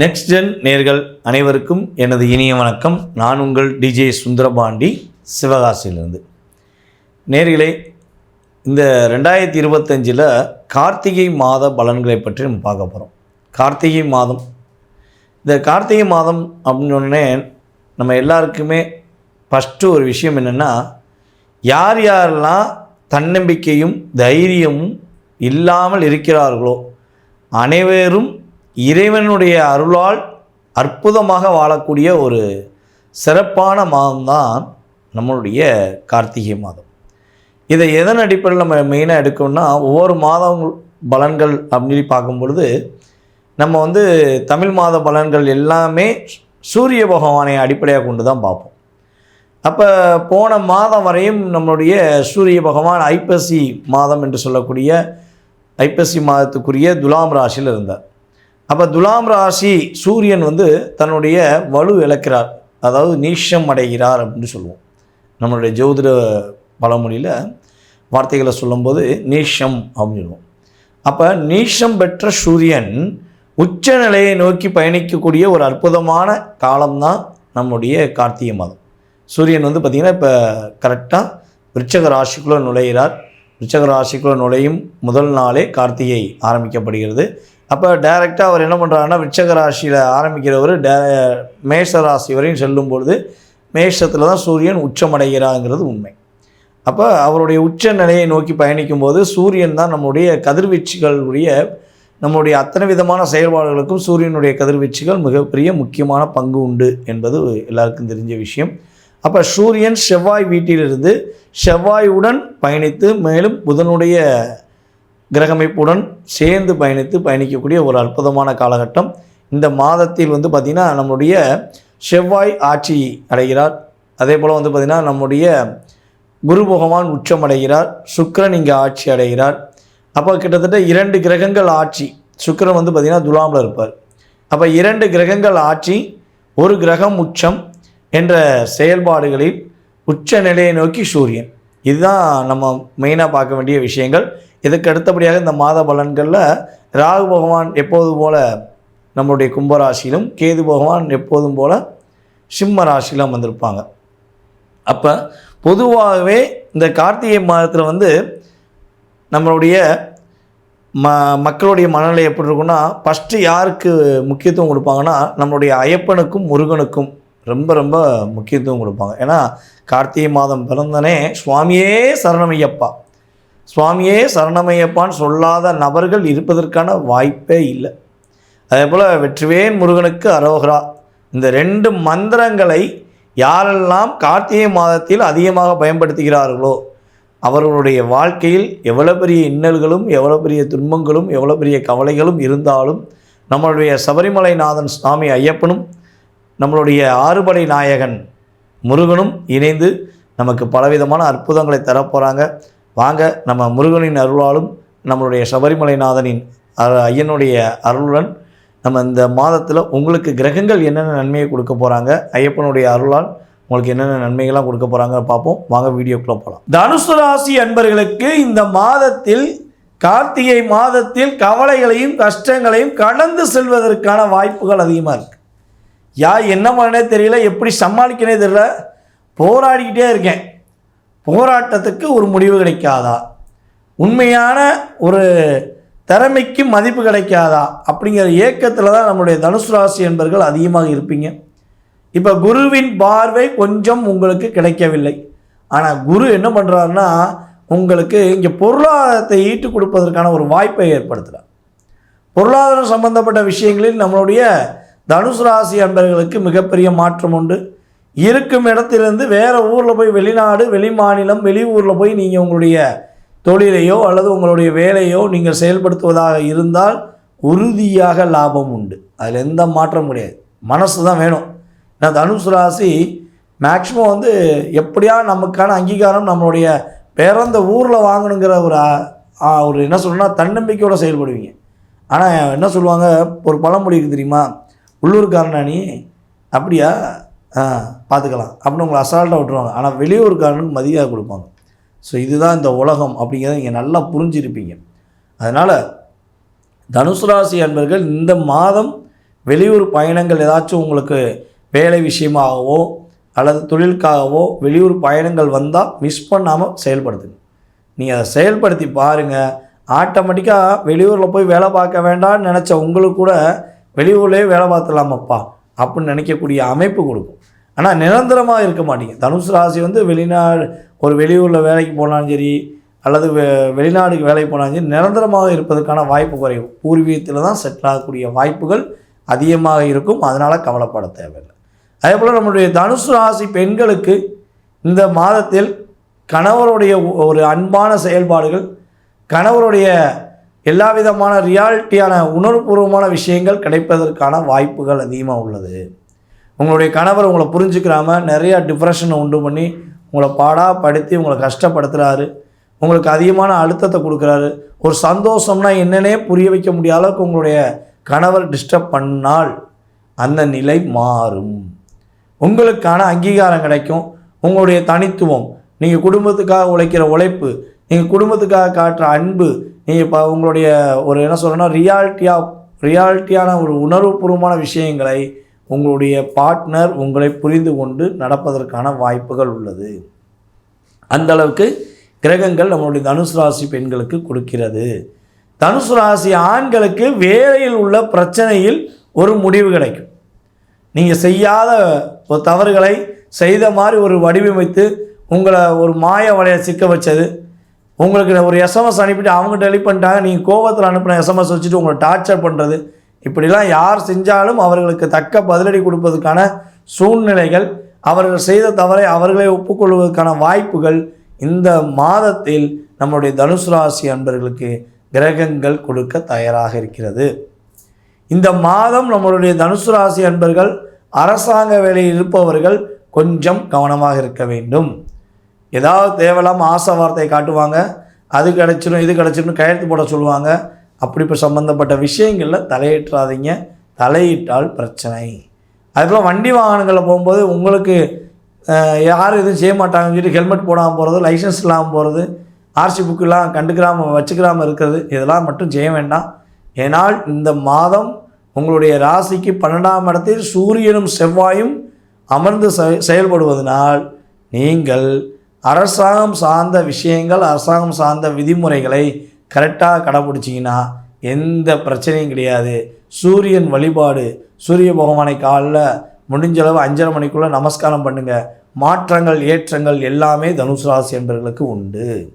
Next gen நேர்கள் அனைவருக்கும் எனது இனிய வணக்கம். நான் உங்கள் டிஜே சுந்தரபாண்டி சிவகாசியிலிருந்து. நேர்களே இந்த ரெண்டாயிரத்தி இருபத்தஞ்சில் கார்த்திகை மாத பலன்களை பற்றி நம்ம பார்க்க போகிறோம் கார்த்திகை மாதம். இந்த கார்த்திகை மாதம் அப்படின்னு நம்ம எல்லாருக்குமே ஃபஸ்ட்டு ஒரு விஷயம் என்னென்னா யார் யாரெல்லாம் தன்னம்பிக்கையும் தைரியமும் இல்லாமல் இருக்கிறார்களோ அனைவரும் இறைவனுடைய அருளால் அற்புதமாக வாழக்கூடிய ஒரு சிறப்பான மாதம்தான் நம்மளுடைய கார்த்திகை மாதம். இதை எதன் அடிப்படையில் நம்ம மெயினாக எடுக்கணும்னா ஒவ்வொரு மாதம் பலன்கள் அப்படின்னு பார்க்கும் பொழுது நம்ம வந்து தமிழ் மாத பலன்கள் எல்லாமே சூரிய பகவானை அடிப்படையாக கொண்டு தான் பார்ப்போம். அப்போ போன மாதம் வரையும் நம்மளுடைய சூரிய பகவான் ஐப்பசி மாதம் என்று சொல்லக்கூடிய ஐப்பசி மாதத்துக்குரிய துலாம் ராசியில் இருந்தார். அப்போ துலாம் ராசி சூரியன் வந்து தன்னுடைய வலு இழக்கிறார். அதாவது நீஷம் அடைகிறார் அப்படின்னு சொல்லுவோம். நம்மளுடைய ஜோதிட பழமொழியில் வார்த்தைகளை சொல்லும்போது நீஷம் அப்படின்னு சொல்லுவோம். அப்போ நீஷம் பெற்ற சூரியன் உச்ச நிலையை நோக்கி பயணிக்கக்கூடிய ஒரு அற்புதமான காலம்தான் நம்முடைய கார்த்திகை மாதம். சூரியன் வந்து பார்த்திங்கன்னா இப்போ கரெக்டாக விருச்சக ராசிக்குள்ளே நுழைகிறார் விருச்சக ராசிக்குள்ளே நுழையும் முதல் நாளே கார்த்திகை ஆரம்பிக்கப்படுகிறது. அப்போ டைரெக்டாக அவர் என்ன பண்ணுறாங்கன்னா விருச்சக ராசியில் ஆரம்பிக்கிறவர் டே மேஷ ராசி வரையும் செல்லும் பொழுது மேஷத்தில் தான் சூரியன் உச்சமடைகிறாங்கிறது உண்மை. அப்போ அவருடைய உச்ச நிலையை நோக்கி பயணிக்கும் போது சூரியன் தான் நம்முடைய கதிர்வீச்சுகளுடைய நம்முடைய அத்தனை விதமான செயல்பாடுகளுக்கும் சூரியனுடைய கதிர்வீச்சுகள் மிகப்பெரிய முக்கியமான பங்கு உண்டு என்பது எல்லாருக்கும் தெரிஞ்ச விஷயம். அப்போ சூரியன் செவ்வாய் வீட்டிலிருந்து செவ்வாயுடன் பயணித்து மேலும் புதனுடைய கிரகமைப்புடன் சேர்ந்து பயணித்து பயணிக்கக்கூடிய ஒரு அற்புதமான காலகட்டம். இந்த மாதத்தில் வந்து பார்த்திங்கன்னா நம்முடைய செவ்வாய் ஆட்சி அடைகிறார். அதே போல் வந்து பார்த்திங்கன்னா நம்முடைய குரு பகவான் உச்சமடைகிறார் சுக்கரன் இங்கே ஆட்சி அடைகிறார். அப்போ கிட்டத்தட்ட இரண்டு கிரகங்கள் ஆட்சி. சுக்கிரன் வந்து பார்த்திங்கன்னா துலாமில் இருப்பார். அப்போ இரண்டு கிரகங்கள் ஆட்சி ஒரு கிரகம் உச்சம் என்ற செயல்பாடுகளில் உச்ச நிலையை நோக்கி சூரியன். இதுதான் நம்ம மெயினாக பார்க்க வேண்டிய விஷயங்கள். இதுக்கு அடுத்தபடியாக இந்த மாத பலன்களில் ராகு பகவான் எப்போது போல் நம்மளுடைய கும்பராசியிலும் கேது பகவான் எப்போதும் போல் சிம்ம ராசியிலும் வந்திருப்பாங்க. அப்போ பொதுவாகவே இந்த கார்த்திகை மாதத்தில் வந்து நம்மளுடைய ம மக்களுடைய மனநிலை எப்படி இருக்குன்னா ஃபஸ்ட்டு யாருக்கு முக்கியத்துவம் கொடுப்பாங்கன்னா நம்மளுடைய ஐயப்பனுக்கும் முருகனுக்கும் ரொம்ப ரொம்ப முக்கியத்துவம் கொடுப்பாங்க. ஏன்னா கார்த்திகை மாதம் பிறந்தனே சுவாமியே சரணமையப்பா. சுவாமியே சரணமையப்பான்னு சொல்லாத நபர்கள் இருப்பதற்கான வாய்ப்பே இல்லை. அதே போல் வெற்றிவேன் முருகனுக்கு அரோகரா. இந்த ரெண்டு மந்திரங்களை யாரெல்லாம் கார்த்திகை மாதத்தில் அதிகமாக பயன்படுத்துகிறார்களோ அவர்களுடைய வாழ்க்கையில் எவ்வளோ பெரிய இன்னல்களும் எவ்வளோ பெரிய துன்பங்களும் எவ்வளோ பெரிய கவலைகளும் இருந்தாலும் நம்மளுடைய சபரிமலைநாதன் சுவாமி ஐயப்பனும் நம்மளுடைய ஆறுபடை நாயகன் முருகனும் இணைந்து நமக்கு பலவிதமான அற்புதங்களை தரப்போகிறாங்க வாங்க நம்ம முருகனின் அருளாலும் நம்மளுடைய சபரிமலைநாதனின் ஐயனுடைய அருளுடன் நம்ம இந்த மாதத்தில் உங்களுக்கு கிரகங்கள் என்னென்ன நன்மையை கொடுக்க போகிறாங்க ஐயப்பனுடைய அருளால் உங்களுக்கு என்னென்ன நன்மைகள்லாம் கொடுக்க போகிறாங்க பார்ப்போம். வாங்க வீடியோக்குள்ளே போகலாம் தனுசு ராசி அன்பர்களுக்கு இந்த மாதத்தில் கார்த்திகை மாதத்தில் கவலைகளையும் கஷ்டங்களையும் கடந்து செல்வதற்கான வாய்ப்புகள் அதிகமாக இருக்குது யா என்ன பண்ணனே தெரியல எப்படி சமாளிக்கனே தெரியல போராடிக்கிட்டே இருக்கேன். போராட்டத்துக்கு ஒரு முடிவு கிடைக்காதா? உண்மையான ஒரு திறமைக்கு மதிப்பு கிடைக்காதா? அப்படிங்கிற ஏக்கத்தில் தான் நம்மளுடைய தனுசு ராசி என்பர்கள் அதிகமாக இருப்பீங்க. இப்போ குருவின் பார்வை கொஞ்சம் உங்களுக்கு கிடைக்கவில்லை. ஆனால் குரு என்ன பண்ணுறாருன்னா உங்களுக்கு இங்கே பொருளாதாரத்தை ஈட்டு கொடுப்பதற்கான ஒரு வாய்ப்பை ஏற்படுத்துகிறார் பொருளாதாரம் சம்பந்தப்பட்ட விஷயங்களில் நம்மளுடைய தனுசு ராசி அன்பர்களுக்கு மிகப்பெரிய மாற்றம் உண்டு. இருக்கும் இடத்திலிருந்து வேறு ஊரில் போய் வெளிநாடு வெளி மாநிலம் வெளி ஊரில் போய் நீங்கள் உங்களுடைய தொழிலையோ அல்லது உங்களுடைய வேலையோ நீங்கள் செயல்படுத்துவதாக இருந்தால் உறுதியாக லாபம் உண்டு. அதில் எந்த மாற்றம் கிடையாது. மனசு தான் வேணும். ஏன்னா தனுசு ராசி மேக்ஸிமம் வந்து எப்படியா நமக்கான அங்கீகாரம் நம்மளுடைய பிறந்த ஊரில் வாங்கணுங்கிற ஒரு ஒரு என்ன சொல்லணும்னா தன்னம்பிக்கையோடு செயல்படுவீங்க. ஆனால் என்ன சொல்லுவாங்க? ஒரு பழமொழி இருக்குது தெரியுமா? உள்ளூர்காரனா நீ அப்படியா? ஆ பார்த்துக்கலாம். அப்படின்னு உங்களை அசால்ட்டாக விட்டுருவாங்க. ஆனால் வெளியூர்காரனுக்கு மதியாக கொடுப்பாங்க. ஸோ இதுதான் இந்த உலகம் அப்படிங்கிறத நீங்கள் நல்லா புரிஞ்சிருப்பீங்க. அதனால் தனுசு ராசி அன்பர்கள் இந்த மாதம் வெளியூர் பயணங்கள் ஏதாச்சும் உங்களுக்கு வேலை விஷயமாகவோ அல்லது தொழிலுக்காகவோ வெளியூர் பயணங்கள் வந்தால் மிஸ் பண்ணாமல் செயல்படுத்துங்க. நீங்கள் அதை செயல்படுத்தி பாருங்கள் ஆட்டோமேட்டிக்காக வெளியூரில் போய் வேலை பார்க்க வேண்டாம்னு நினச்ச உங்களுக்கு கூட வெளியூர்லேயே வேலை பார்த்துலாமப்பா அப்படின்னு நினைக்கக்கூடிய அமைப்பு கொடுக்கும். ஆனால் நிரந்தரமாக இருக்க மாட்டீங்க. தனுசு ராசி வந்து வெளிநாடு ஒரு வெளியூரில் வேலைக்கு போனாலும் சரி அல்லது வெ வெளிநாடுக்கு வேலைக்கு போனாலும் சரி நிரந்தரமாக இருப்பதற்கான வாய்ப்பு குறையும். பூர்வீகத்தில் தான் செட்டில் ஆகக்கூடிய வாய்ப்புகள் அதிகமாக இருக்கும். அதனால் கவலைப்பட தேவையில்லை. அதே போல் நம்மளுடைய தனுசு ராசி பெண்களுக்கு இந்த மாதத்தில் கணவருடைய ஒரு அன்பான செயல்பாடுகள் கணவருடைய எல்லா விதமான ரியாலிட்டியான உணர்வுபூர்வமான விஷயங்கள் கிடைப்பதற்கான வாய்ப்புகள் அதிகமாக உள்ளது. உங்களுடைய கணவர் உங்களை புரிஞ்சுக்கிறாம நிறையா டிப்ரெஷனை உண்டு பண்ணி உங்களை பாடாப்படுத்தி உங்களை கஷ்டப்படுத்துகிறாரு உங்களுக்கு அதிகமான அழுத்தத்தை கொடுக்குறாரு. ஒரு சந்தோஷம்னா என்னன்னே புரிய வைக்க முடியாத அளவுக்கு உங்களுடைய கணவர் டிஸ்டர்ப் பண்ணால் அந்த நிலை மாறும். உங்களுக்கான அங்கீகாரம் கிடைக்கும். உங்களுடைய தனித்துவம் நீங்கள் குடும்பத்துக்காக உழைக்கிற உழைப்பு நீங்கள் குடும்பத்துக்காக காட்டுற அன்பு நீங்கள் இப்போ உங்களுடைய ஒரு என்ன சொல்கிறேன்னா ரியாலிட்டியாக ரியாலிட்டியான ஒரு உணர்வுபூர்வமான விஷயங்களை உங்களுடைய பார்ட்னர் உங்களை புரிந்து கொண்டு நடப்பதற்கான வாய்ப்புகள் உள்ளது. அந்த அளவுக்கு கிரகங்கள் நம்மளுடைய தனுசு ராசி பெண்களுக்கு கொடுக்கிறது. தனுசு ராசி ஆண்களுக்கு வேலையில் உள்ள பிரச்சனையில் ஒரு முடிவு கிடைக்கும். நீங்கள் செய்யாத ஒரு தவறுகளை செய்த மாதிரி ஒரு வடிவமைத்து உங்களை ஒரு மாய வலையை சிக்க வச்சது உங்களுக்கு ஒரு எஸ்எம்எஸ் அனுப்பிட்டு அவங்க டெலிட் பண்ணிட்டாங்க. நீங்கள் கோபத்தில் அனுப்பின எஸ்எம்எஸ் வச்சுட்டு உங்களை டார்ச்சர் பண்ணுறது இப்படிலாம் யார் செஞ்சாலும் அவர்களுக்கு தக்க பதிலடி கொடுப்பதற்கான சூழ்நிலைகள் அவர்கள் செய்த தவறை அவர்களே ஒப்புக்கொள்வதற்கான வாய்ப்புகள் இந்த மாதத்தில் நம்முடைய தனுசு ராசி அன்பர்களுக்கு கிரகங்கள் கொடுக்க தயாராக இருக்கிறது. இந்த மாதம் நம்மளுடைய தனுசு ராசி அன்பர்கள் அரசாங்க வேலையில் இருப்பவர்கள் கொஞ்சம் கவனமாக இருக்க வேண்டும். ஏதாவது தேவையில்லாமல் ஆசை வார்த்தையை காட்டுவாங்க அது கிடச்சிடும் இது கிடச்சிடும் கையெழுத்து போட சொல்லுவாங்க. அப்படி இப்போ சம்மந்தப்பட்ட விஷயங்களில் தலையிட்டாதீங்க. தலையிட்டால் பிரச்சனை. அதுபோல் வண்டி வாகனங்களில் போகும்போது உங்களுக்கு யாரும் எதுவும் செய்ய மாட்டாங்க சொல்லிட்டு ஹெல்மெட் போடாமல் போகிறது லைசன்ஸ் இல்லாமல் போகிறது ஆர்சி புக்கெல்லாம் கண்டுக்கிறாமல் வச்சுக்கிறாமல் இருக்கிறது இதெல்லாம் மட்டும் செய்ய வேண்டாம். ஏனால் இந்த மாதம் உங்களுடைய ராசிக்கு பன்னெண்டாம் இடத்தில் சூரியனும் செவ்வாயும் அமர்ந்து செ- செயல்படுவதனால் நீங்கள் அரசாங்கம் சார்ந்த விஷயங்கள் அரசாங்கம் சார்ந்த விதிமுறைகளை கரெக்டாக கடைப்பிடிச்சிங்கன்னா எந்த பிரச்சனையும் கிடையாது. சூரியன் வழிபாடு சூரிய பகவானை காலைல முடிஞ்சளவு அஞ்சரை மணிக்குள்ளே நமஸ்காரம் பண்ணுங்கள் மாற்றங்கள் ஏற்றங்கள் எல்லாமே தனுசு ராசி என்பவர்களுக்கு உண்டு.